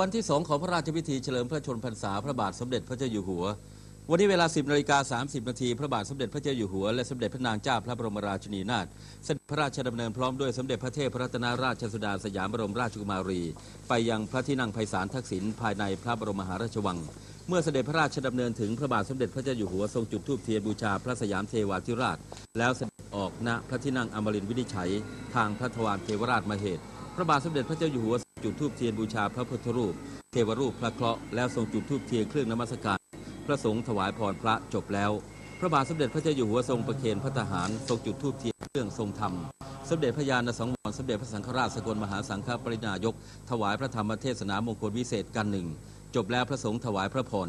วันที่2ของพระราชพิธีเฉลิมพระชนพรรษาพระบาทสมเด็จพระเจ้าอยู่หัว วันนี้เวลา 10นาฬิกา30นาทีพระบาทสมเด็จพระเจ้าอยู่หัว และสมเด็จพระนางเจ้าพระบรมราชินีนาถเสด็จพระราชดำเนินพร้อมด้วยสมเด็จพระเทพรัตนราชสุดาสยามบรมราชกุมารี ไปยังพระที่นั่งไพศาลทักษิณภายในพระบรมมหาราชวัง เมื่อเสด็จพระราชดำเนินถึงพระบาทสมเด็จพระเจ้าอยู่หัวทรงจุดธูปเทียนบูชาพระสยามเทวาธิราช แล้วเสด็จออกณพระที่นั่งอมรินทร์วินิจฉัย ทางพระทวารเทวราชมเหตุพระบาทสมเด็จพระเจ้าอยู่หัว จุดธูปเทียนบูชาพระพุทธรูป เทวรูปพระเคราะห์แล้วทรงจุดธูปเทียนเครื่องนมัสการ พระสงฆ์ถวายพรพระจบแล้ว พระบาทสมเด็จพระเจ้าอยู่หัวทรงประเคนพระทหารทรงจุดธูปเทียนเครื่องทรงธรรมสมเด็จพระญาณสังวรสมเด็จพระสังฆราชสกลมหาสังฆปรินายก ถวายพระธรรมเทศนามงคลวิเศษกันหนึ่งจบแล้วพระสงฆ์ถวายพระพร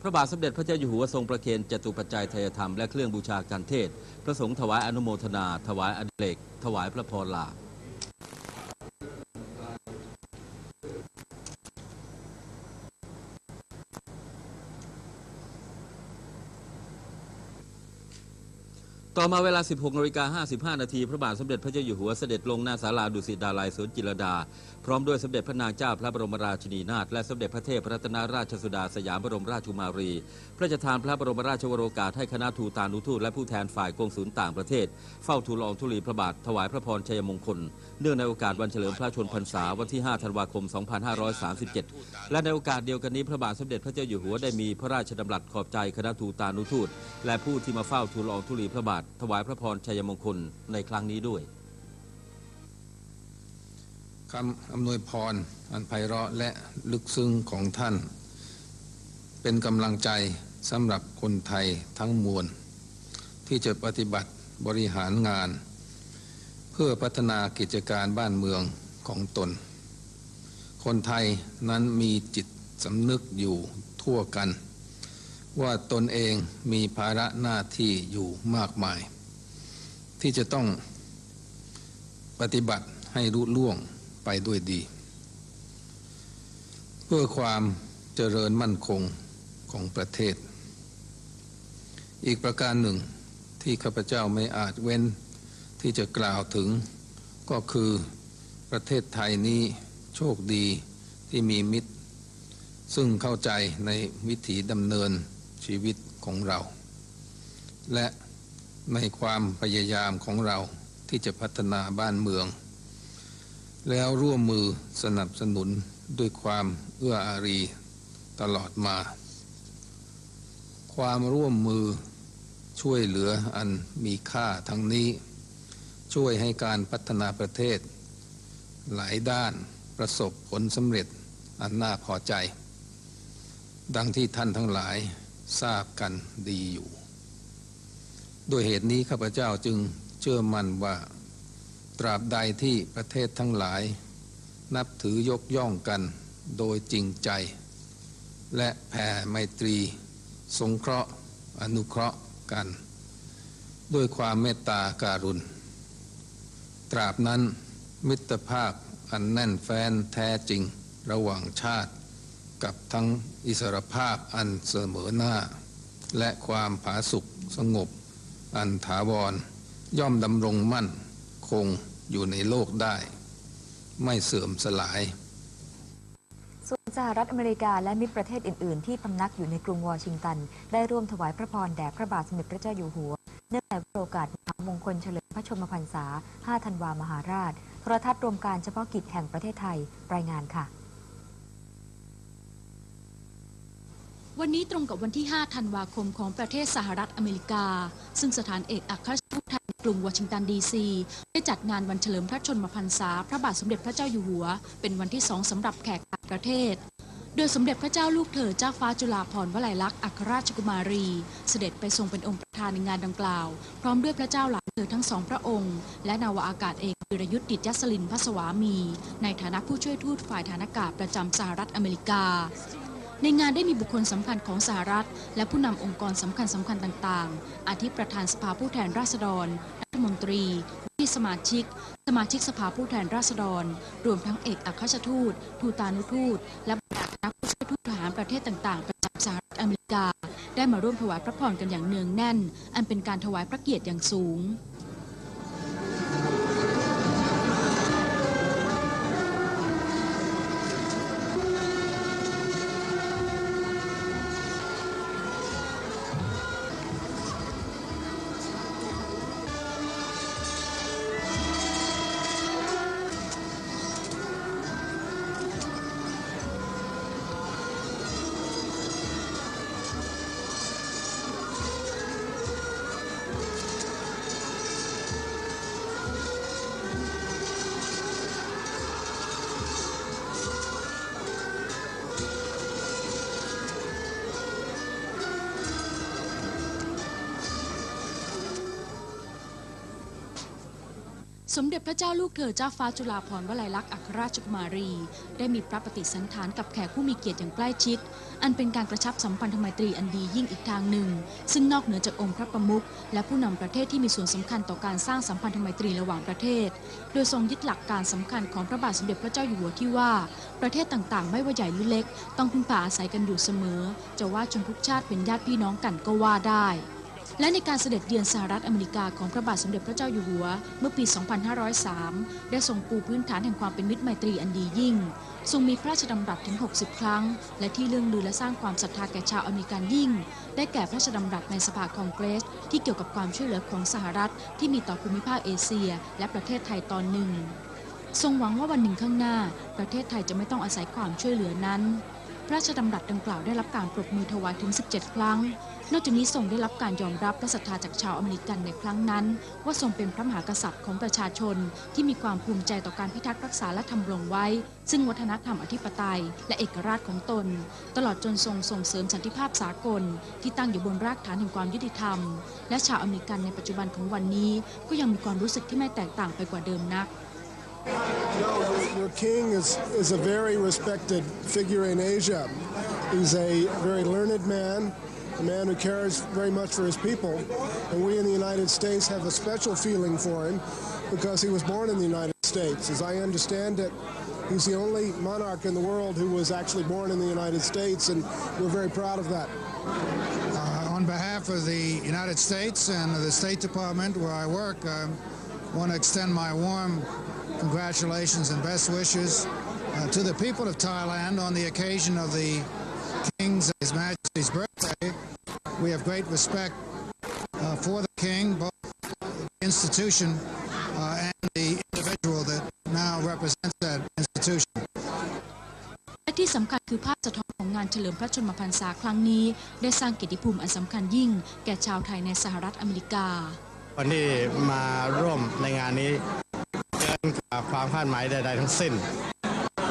พระบาทสมเด็จพระเจ้าอยู่หัวทรงประเคนจตุปัจจัยทยธรรมและเครื่องบูชาการเทศ พระสงฆ์ถวายอนุโมทนา ถวายอดิเรกถวายพระพรลา ต่อมาเวลา 16นาฬิกา55 นาที พระบาทสมเด็จพระเจ้าอยู่หัวเสด็จลงหน้าศาลาดุสิตดาลัยสวนจิรดา พร้อมด้วยสมเด็จพระนางเจ้าพระบรมราชินีนาถและสมเด็จพระเทพรัตนราชสุดาสยามบรมราชกุมารี พระราชทานพระบรมราชวโรกาสให้คณะทูตานุทูตและผู้แทนฝ่ายกองสุลต่างประเทศ เฝ้าทูลละอองธุลีพระบาทถวายพระพรชัยมงคล เนื่องในโอกาสวันเฉลิมพระชนพรรษาวันที่ 5 ธันวาคม 2537 และในโอกาสเดียวกันนี้พระบาทสมเด็จพระเจ้าอยู่หัวได้มีพระราชดำรัสขอบใจคณะทูตานุทูตและผู้ที่มาเฝ้าทูลละอองธุลีพระบาทถวายพระพรชัยมงคลในครั้งนี้ด้วย คำอำนวยพร อันไพเราะและลึกซึ้งของท่าน เป็นกำลังใจสำหรับคนไทยทั้งมวล ที่จะปฏิบัติบริหารงาน เพื่อพัฒนากิจการบ้านเมืองของตน คนไทยนั้นมีจิตสำนึกอยู่ทั่วกัน ว่าตนเองมีภาระหน้าที่อยู่มากมาย ที่จะต้องปฏิบัติให้รุ่ล่วง ไปด้วยดี เพื่อความเจริญมั่นคงของประเทศ อีกประการหนึ่งที่ข้าพเจ้าไม่อาจเว้นที่จะกล่าวถึง ก็คือประเทศไทยนี้โชคดีที่มีมิตร ซึ่งเข้าใจในวิถีดำเนินชีวิตของเรา และในความพยายามของเราที่จะพัฒนาบ้านเมือง แล้วร่วมมือสนับสนุนด้วยความเอื้ออารีตลอดมา ความร่วมมือช่วยเหลืออันมีค่าทั้งนี้ ช่วยให้การพัฒนาประเทศ หลายด้านประสบผลสำเร็จอันน่าพอใจ ดังที่ท่านทั้งหลายทราบกันดีอยู่ ด้วยเหตุนี้ข้าพเจ้าจึงเชื่อมั่นว่า ตราบใดที่ประเทศทั้งหลาย นับถือยกย่องกันโดยจริงใจ และแผ่ไมตรี สงเคราะห์ อนุเคราะห์กัน ด้วยความเมตตาการุณ ตราบนั้นมิตรภาพอันแน่นแฟ้นแท้จริงระหว่างชาติ กับทั้งอิสรภาพอันเสมอหน้า และความผาสุกสงบ อันถาวรย่อมดำรงมั่น คงอยู่ในโลกได้ ไม่เสื่อมสลาย ส่วนสหรัฐอเมริกาและมิตรประเทศอื่น ๆ ที่พำนักอยู่ในกรุงวอชิงตัน ได้ร่วมถวายพระพรแด่พระบาทสมเด็จพระเจ้าอยู่หัว เนื่องในโอกาสมหามงคลเฉลิมพระชนมพรรษา 5 ธันวามหาราช โทรทัศน์รวมการเฉพาะกิจแห่งประเทศไทย รายงานค่ะวันนี้ตรงกับวันที่ 5 ธันวาคมของประเทศสหรัฐอเมริกา ซึ่งสถานเอกอัคร ราชทูตไทยในกรุงวอชิงตันดีซีได้จัดงานวันเฉลิมพระชนมพรรษา พระบาทสมเด็จพระเจ้าอยู่หัว เป็นวันที่สองสำหรับแขกต่างประเทศ โดยสมเด็จพระเจ้าลูกเธอเจ้าฟ้าจุฬาภรณ์วลัยลักษณ์อัครราชกุมารี เสด็จไปทรงเป็นองค์ประธานในงานดังกล่าว พร้อมด้วยพระเจ้าหลานเธอทั้งสองพระองค์ และนาวาอากาศเอกวิรยุทธ์ดิตยศลินพัสวามี ในฐานะผู้ช่วยทูตฝ่ายฐานอากาศประจำสหรัฐอเมริกา ในงานได้มีบุคคลสำคัญของสหรัฐ และผู้นำองค์กรสำคัญสำคัญต่างๆ อาทิประธานสภาผู้แทนราษฎร รัฐมนตรีที่สมาชิก สมาชิกสภาผู้แทนราษฎร รวมทั้งเอกอัครราชทูต ทูตานุทูต และบรรดาคณะผู้ช่วยทูตทหารประเทศต่างๆ ประจำสหรัฐอเมริกา ได้มาร่วมถวายพระพรกันอย่างเนืองแน่น อันเป็นการถวายพระเกียรติอย่างสูง สมเด็จพระเจ้าลูกเธอเจ้าฟ้าจุฬาภรณ์วลัยลักษณ์อัครราชกุมารี ได้มีพระปฏิสันถานกับแขกผู้มีเกียรติอย่างใกล้ชิด อันเป็นการกระชับสัมพันธไมตรีอันดียิ่งอีกทางหนึ่ง ซึ่งนอกเหนือจากองค์พระประมุขและผู้นำประเทศที่มีส่วนสำคัญต่อการสร้างสัมพันธไมตรีระหว่างประเทศ โดยทรงยึดหลักการสำคัญของพระบาทสมเด็จพระเจ้าอยู่หัวที่ว่า ประเทศต่างๆ ไม่ว่าใหญ่หรือเล็ก ต้องพึ่งพาอาศัยกันอยู่เสมอ จะว่าชนทุกชาติเป็นญาติพี่น้องกันก็ว่าได้ และในการเสด็จเยือนสหรัฐอเมริกาของพระบาทสมเด็จพระเจ้าอยู่หัว เมื่อปี 2503 ได้ทรงปูพื้นฐานแห่งความเป็นมิตรไมตรีอันดียิ่ง ทรงมีพระราชดำรัสถึง 60 ครั้ง และที่เรื่องลือและสร้างความศรัทธาแก่ชาวอเมริกันยิ่ง ได้แก่พระราชดำรัสในสภาคองเกรส ที่เกี่ยวกับความช่วยเหลือของสหรัฐ ที่มีต่อภูมิภาคเอเชีย และประเทศไทยตอนหนึ่ง ทรงหวังว่าวันหนึ่งข้างหน้า ประเทศไทยจะไม่ต้องอาศัยความช่วยเหลือนั้น พระราชดำรัสดังกล่าวได้รับการปรบมือถวายถึง 17 ครั้ง นอกจากนี้ทรงได้รับการยอมรับและศรัทธาจากชาวอเมริกันในครั้งนั้น ว่าทรงเป็นพระมหากษัตริย์ของประชาชน ที่มีความภูมิใจต่อการพิทักษ์รักษาและทำรงไว้ ซึ่งวัฒนธรรมอธิปไตย และเอกราชของตน ตลอดจนทรงส่งเสริมสันติภาพสากล ที่ตั้งอยู่บนรากฐานแห่งความยุติธรรม และชาวอเมริกันในปัจจุบันของวันนี้ ก็ยังมีความรู้สึกที่ไม่แตกต่างไปกว่าเดิมนัก No, your, king is, is a very respected figure in Asia. He's a very learned man, a man who cares very much for his people. And we in the United States have a special feeling for him because he was born in the United States. As I understand it, he's the only monarch in the world who was actually born in the United States, and we're very proud of that. Uh, on behalf of the United States and the State Department where I work, I want to extend my warm congratulations and best wishes uh, to the people of Thailand on the occasion of the King's and His Majesty's birthday. We have great respect uh, for the King, both the institution uh, and the individual that now represents that institution. และที่สำคัญคือภาพสะท้อนของงานเฉลิมพระชนมพรรษาครั้งนี้ ได้สร้างเกียรติภูมิอันสำคัญยิ่ง แก่ชาวไทยในสหรัฐอเมริกา วันที่มาร่วมในงานนี้เกินกว่า ความคาดหมายใด ๆ ทั้งสิ้น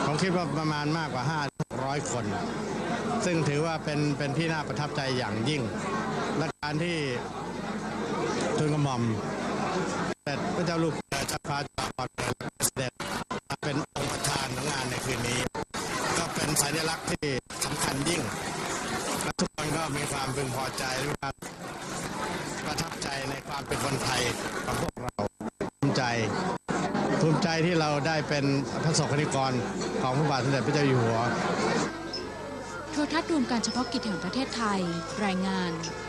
ผมคิดว่าประมาณมากกว่า 500 คน ซึ่งถือว่าเป็นเป็นที่น่าประทับใจอย่างยิ่ง และการที่ทุนกระหม่อมเสด็จพระเจ้าลูกเธอเจ้าฟ้าจุฬาภรณ์เสด็จมาเป็นองค์ประธานของงานในคืนนี้ ก็เป็นสัญลักษณ์ที่สำคัญยิ่งและทุกคนก็มีความพึงพอใจและความประทับใจในความเป็นคนไทยของพวกเรา ที่เราได้เป็นพระสงฆ์นิกรของพระบาทสมเด็จพระเจ้าอยู่หัวโทรทัศน์รวมการเฉพาะกิจแห่งประเทศไทย รายงาน